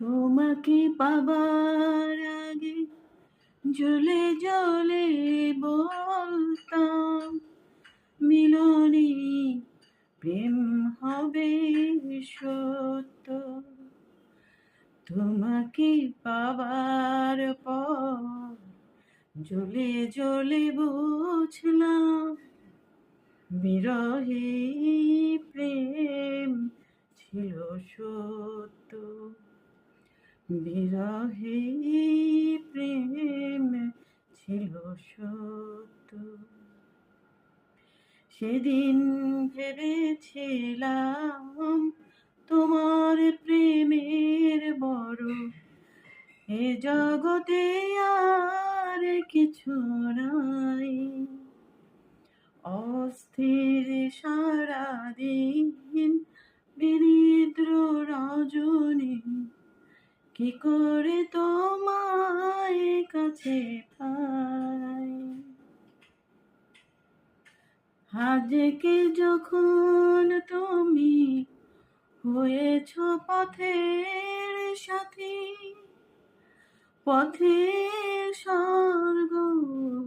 তোমাকে পাবার আগে জলে জ্বলে বলতাম, মিলনে প্রেম হবে সত্য। তোমাকে পাবার পর জ্বলে জ্বলে বুঝলাম, বিরহে প্রেম ছিল সত্য। বিরহে প্রেম ছিল সত্য। সেদিন ভেবেছিলাম তোমার প্রেমের বড়। এ জগতে আর কিছু নাই। অস্থির সারাদিন বিনিদ্র রজনী কি করে তোমায় কাছে পাই? আজকে যখন তুমি হয়েছ পথের সাথী, পথের স্বর্গ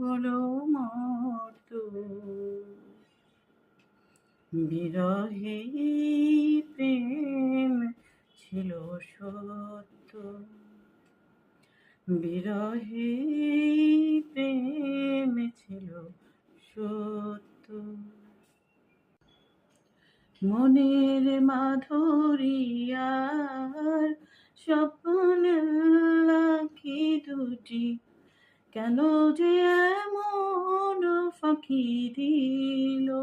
হলো মর্ত বিরহে প্রেম ছিল সত্য বিরহে প্রেম ছিল সত্য। মনের মাধুরিয়ার স্বপ্ন লাখি দুটি, কেন যে এমন ফাঁকি দিল?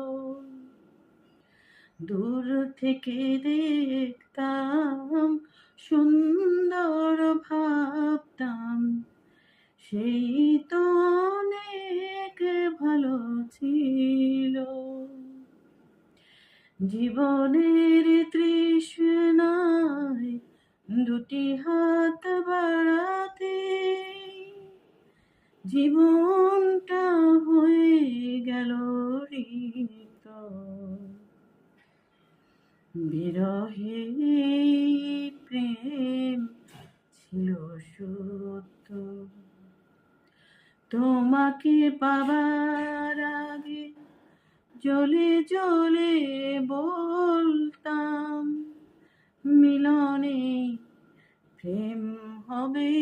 দূর থেকে দেখতাম সুন্দর ভাবতাম। সেই তো অনেক ভালো ছিল। জীবনের তৃষ্ণায় দুটি হাত বাড়াতে জীবনটা হয়ে বিরহে প্রেম ছিল সত্য। তোমাকে পাবার আগে জলে জ্বলে বলতাম, মিলনে প্রেম হবে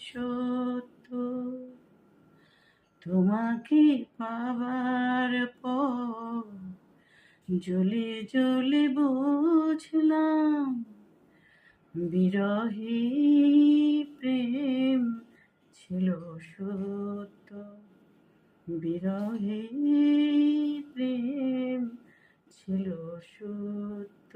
সত্য। তোমাকে পাবার পর জ্বলে জ্বলে বুঝলাম বিরহে প্রেম ছিল সত্য। বিরহে প্রেম ছিল সত্য।